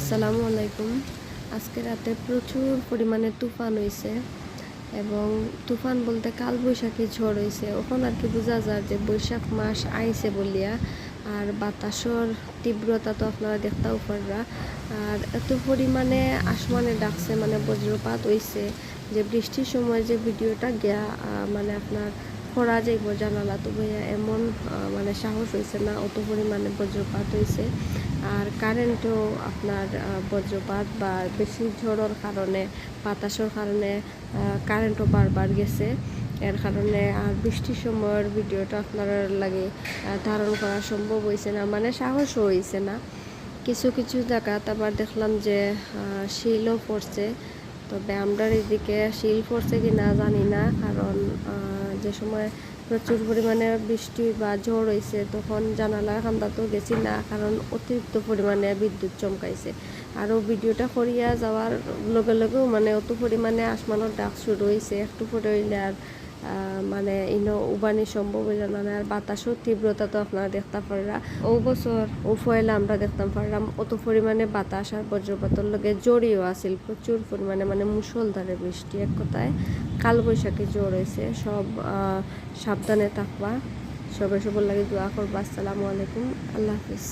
আসসালামু আলাইকুম। আজকে রাতে প্রচুর পরিমাণে তুফান হয়েছে এবং তুফান বলতে কাল বৈশাখী ঝড় হয়েছে ওখান আর কি বোঝা যায় যে বৈশাখ মাস আইছে বলিয়া, আর বাতাসর তীব্রতা তো আপনারা দেখতেও পাররা আর এত পরিমাণে আসমানে ডাকছে মানে বজ্রপাত হইছে যে বৃষ্টির সময় যে ভিডিওটা গিয়া মানে আপনার করা যাইব জানালা, তো ভাইয়া এমন মানে সাহস হয়েছে না, অত পরিমাণে বজ্রপাত হয়েছে আর কারেন্টও আপনার বজ্রপাত বা বেশি ঝড়ের কারণে বাতাসের কারণে কারেন্টও বারবার গেছে। এর কারণে আর বৃষ্টির সময়ের ভিডিওটা আপনার লাগে ধারণ করা সম্ভব হয়েছে না মানে সাহসও হয়েছে না। কিছু কিছু জায়গাত আবার দেখলাম যে শিলও পড়ছে তবে আমরা এদিকে শিল পড়ছে কি না জানি না কারণ যে সময় প্রচুর পরিমাণে বৃষ্টি বা ঝড় হয়েছে তখন জানালা খান্দা তো গেছি না, কারণ অতিরিক্ত পরিমাণে বিদ্যুৎ চমকাইছে। আরও ভিডিওটা করিয়া যাওয়ার লগে লগেও মানে অত পরিমাণে আসমানের ডাক শুরু হয়েছে একটু পরে হইলে আর মানে ইনো উবানি সম্ভব হয়ে না আর বাতাসও তীব্রতা তো আপনারা দেখতে পাররা। ও বছর ও ফয়লা আমরা দেখতাম পারলাম অত পরিমাণে বাতাস আর বজ্রপাতের লগে জড়িয়েও আছিল, প্রচুর পরিমাণে মানে মুসলধারে বৃষ্টি এক কথায়। কাল বৈশাখী জ্বর হয়েছে সব সাবধানে থাকবা। সবাই সবার লাগে দোয়া করবা। আসসালামু আলাইকুম, আল্লাহ হাফিজ।